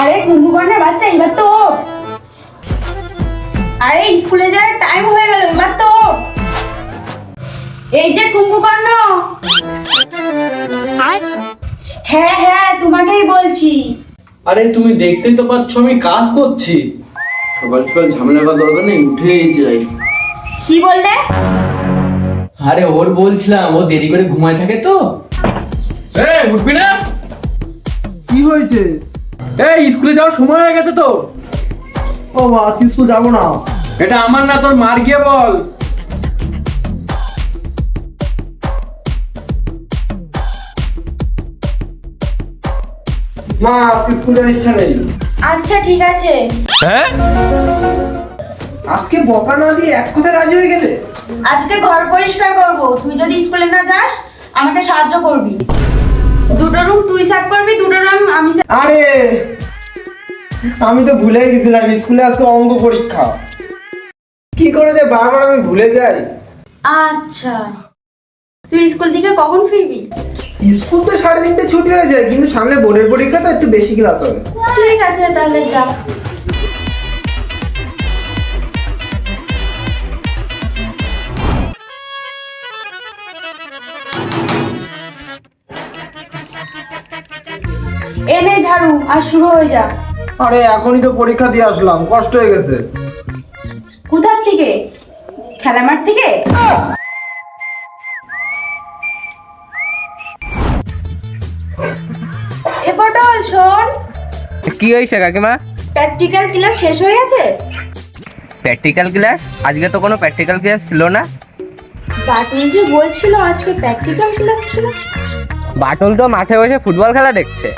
আরে কুম্ভকর্ণের বাচ্চা এবার তো আরে স্কুলে যাওয়ার টাইম হয়ে গেল এবার তো এই যে কুম্ভকর্ণ। হ্যাঁ হ্যাঁ তোমাকেই বলছি। আরে তুমি দেখতেই তো পাচ্ছ আমি কাজ করছি। সকাল সকাল ঝামেলা করার দরকার নেই উঠেই যাই। কি বললে? আরে ওর বলছিলাম ও দেরি করে ঘুমায় থাকে তো। এই উঠবি না। কি হয়েছে? এই স্কুলে যাওয়ার সময় হয়ে গেছে তো। ও বাস স্কুল যাব না। এটা আমার না তোর মার গিয়ে বল। মা স্কুল যাওয়ার ইচ্ছা নেই। আচ্ছা ঠিক আছে। আজকে বকা না দিয়ে এক কথা রাজি হয়ে গেলে? আজকে ঘর পরিষ্কার করব। তুই যদি স্কুলে না যাস আমাকে সাহায্য করবি। দুটো রুম তুই সাফ সাফ আরে আমি তো ভুলে গেছিলাম স্কুলে আজকে অঙ্ক পরীক্ষা। কি করে যে বারবার আমি ভুলে যাই? আচ্ছা তুই স্কুল থেকে কখন ফিরবি? স্কুল তো সাড়ে তিনটে ছুটি হয়ে যায় কিন্তু সামনে বোর্ডের পরীক্ষা তো একটু বেশি ক্লাস হবে। ঠিক আছে তাহলে যা। এনে ঝাড়ু আর শুরু হয়ে যা আরে এখনই তো পরীক্ষা দিয়ে আসলাম কষ্ট হয়ে গেছে। কোথার থেকে? খেলা মাঠ থেকে? এ পটল শোন। কি হয়েছে কাকিমা? প্র্যাকটিক্যাল ক্লাস শেষ হয়ে গেছে? প্র্যাকটিক্যাল ক্লাস আজকে তো কোনো প্র্যাকটিক্যাল ক্লাস ছিল না। বাটুল যে বলছিল আজকে প্র্যাকটিক্যাল ক্লাস ছিল। বাটুল তো মাঠে বসে ফুটবল খেলা দেখছে।